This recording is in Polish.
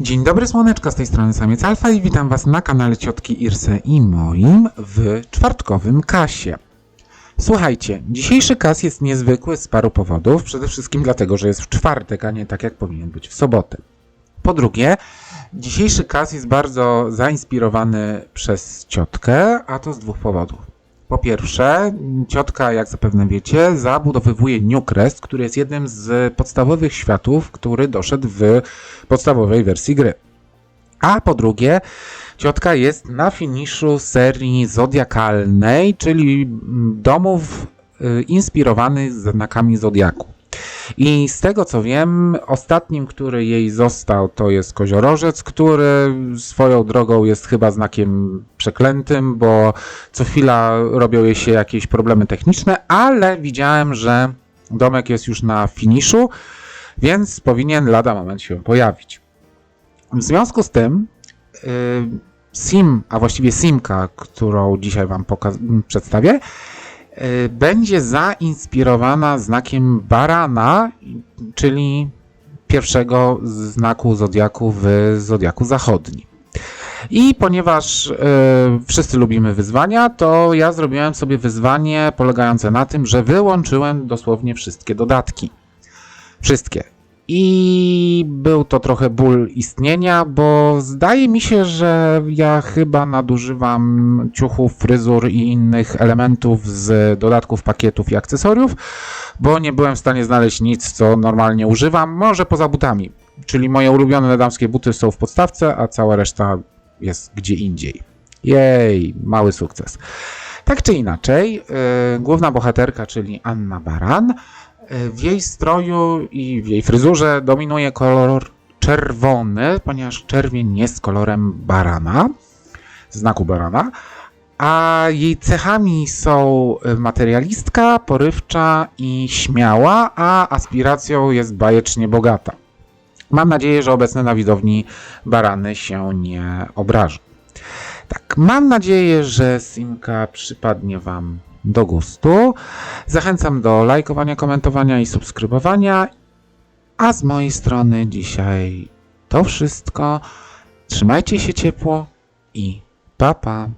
Dzień dobry słoneczko, z tej strony Samiec Alfa i witam Was na kanale Ciotki Irse i moim w czwartkowym kasie. Słuchajcie, dzisiejszy kas jest niezwykły z paru powodów. Przede wszystkim dlatego, że jest w czwartek, a nie tak jak powinien być w sobotę. Po drugie, dzisiejszy kas jest bardzo zainspirowany przez ciotkę, a to z dwóch powodów. Po pierwsze, ciotka, jak zapewne wiecie, zabudowywuje Newcrest, który jest jednym z podstawowych światów, który doszedł w podstawowej wersji gry. A po drugie, ciotka jest na finiszu serii zodiakalnej, czyli domów y, inspirowanych znakami zodiaku. I z tego co wiem, ostatnim, który jej został, to jest koziorożec, który swoją drogą jest chyba znakiem przeklętym, bo co chwila robią jej się jakieś problemy techniczne, ale widziałem, że domek jest już na finiszu, więc powinien lada moment się pojawić. W związku z tym, y, Sim, a właściwie Simka, którą dzisiaj Wam przedstawię, będzie zainspirowana znakiem barana, czyli pierwszego znaku zodiaku w zodiaku zachodnim. I ponieważ y, wszyscy lubimy wyzwania, to ja zrobiłem sobie wyzwanie polegające na tym, że wyłączyłem dosłownie wszystkie dodatki. Wszystkie. I był to trochę ból istnienia, bo zdaje mi się, że ja chyba nadużywam ciuchów, fryzur i innych elementów z dodatków, pakietów i akcesoriów, bo nie byłem w stanie znaleźć nic, co normalnie używam, może poza butami. Czyli moje ulubione damskie buty są w podstawce, a cała reszta jest gdzie indziej. Jej, mały sukces. Tak czy inaczej, yy, główna bohaterka, czyli Anna Baran, w jej stroju i w jej fryzurze dominuje kolor czerwony, ponieważ czerwień jest kolorem barana, znaku barana, a jej cechami są materialistka, porywcza i śmiała, a aspiracją jest bajecznie bogata. Mam nadzieję, że obecne na widowni barany się nie obrażą. Tak, mam nadzieję, że Simka przypadnie Wam do gustu. Zachęcam do lajkowania, komentowania i subskrybowania. A z mojej strony dzisiaj to wszystko. Trzymajcie się ciepło i pa pa.